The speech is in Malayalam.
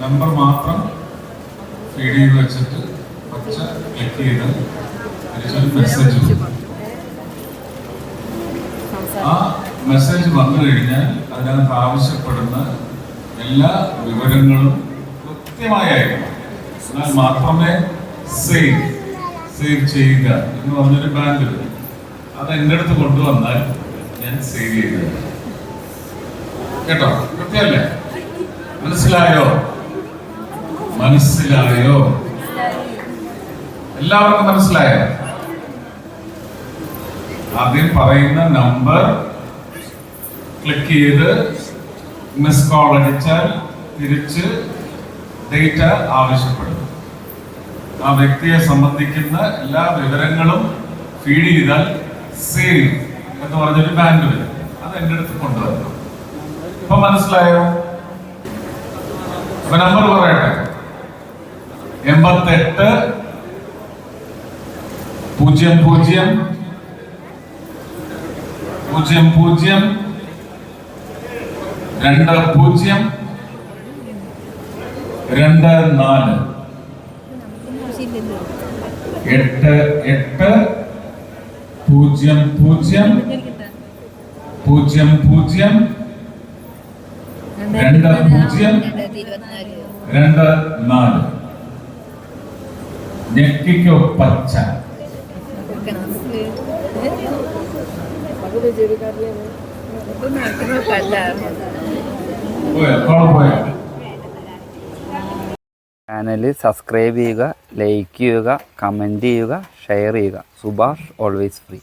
നമ്പർ മാത്രം ഫീഡ് ചെയ്ത് വെച്ചിട്ട് പച്ച ക്ലിക്ക് ചെയ്ത് മെസ്സേജ് ആ മെസ്സേജ് വന്നു കഴിഞ്ഞാൽ അതിനകത്ത് ആവശ്യപ്പെടുന്ന എല്ലാ വിവരങ്ങളും കൃത്യമായി അയക്കണം. എന്നാൽ മാത്രമേ സേവ് സേവ് ചെയ്യുക എന്ന് പറഞ്ഞൊരു ബാങ്ക് അത് എന്റെ അടുത്ത് കൊണ്ടുവന്നാൽ ഞാൻ സേവ് ചെയ്തു കേട്ടോ? കൃത്യമല്ലേ മനസ്സിലായോ? മനസ്സിലായോ? എല്ലാവർക്കും മനസ്സിലായോ? ആദ്യം പറയുന്ന നമ്പർ ക്ലിക്ക് ചെയ്ത് മിസ് കോൾ അടിച്ചാൽ തിരിച്ച് ഡേറ്റ ആവശ്യപ്പെടും. ആ വ്യക്തിയെ സംബന്ധിക്കുന്ന എല്ലാ വിവരങ്ങളും ഫീഡ് ചെയ്താൽ സേവ് എന്ന് പറഞ്ഞൊരു ബാൻഡ് വരും. അത് എന്റെ അടുത്ത് കൊണ്ടുവരണം. ഇപ്പൊ മനസ്സിലായോ? നമ്പർ പറയട്ടെ. എൺപത്തെട്ട് പൂജ്യം പൂജ്യം പൂജ്യം പൂജ്യം രണ്ട് പൂജ്യം രണ്ട് നാല്. എട്ട് എട്ട് പൂജ്യം പൂജ്യം പൂജ്യം പൂജ്യം രണ്ട് പൂജ്യം രണ്ട് നാല്. ഞെക്കിക്കോ പച്ച ചാനൽ സബ്സ്ക്രൈബ് ചെയ്യുക ലൈക്ക് ചെയ്യുക കമന്റ് ചെയ്യുക ഷെയർ ചെയ്യുക. Subhash always free